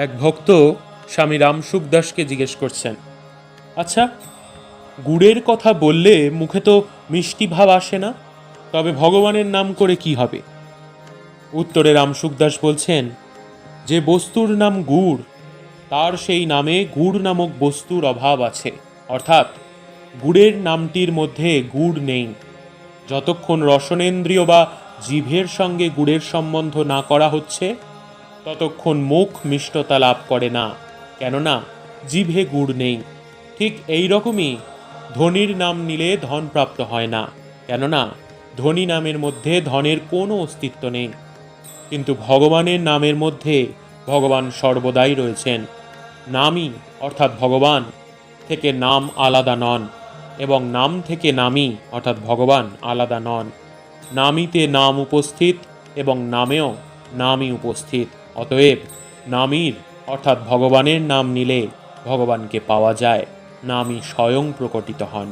এক ভক্ত স্বামী রামসুখদাসকে জিজ্ঞেস করছেন আচ্ছা গুড়ের কথা বললে মুখে তো মিষ্টি ভাব আসে না? তবে ভগবানের নাম করে কি হবে? উত্তরে রামসুখদাস বলছেন, যে বস্তুর নাম গুড়, তার সেই নামে গুড় নামক বস্তুর অভাব আছে। অর্থাৎ, গুড়ের নামটির মধ্যে গুড় নেই। যতক্ষণ রসনেন্দ্রিয় বা জিভের সঙ্গে গুড়ের সম্বন্ধ না করা হচ্ছে ততক্ষণ মুখ মিষ্টতা লাভ করে না, কেননা জিভে গুড় নেই। ঠিক এই রকমই ধনির নাম নিলে ধন প্রাপ্ত হয় না, কেননা ধনী নামের মধ্যে ধনের কোনো অস্তিত্ব নেই। কিন্তু ভগবানের নামের মধ্যে ভগবান সর্বদাই রয়েছেন। নামই অর্থাৎ ভগবান থেকে নাম আলাদা নন এবং নাম থেকে নামই অর্থাৎ ভগবান আলাদা নন। নামিতে নাম উপস্থিত এবং নামেও নামই উপস্থিত। অতএব নামীর অর্থাৎ ভগবানের নাম নিলে ভগবানকে পাওয়া যায় নামই স্বয়ং প্রকটিত হন।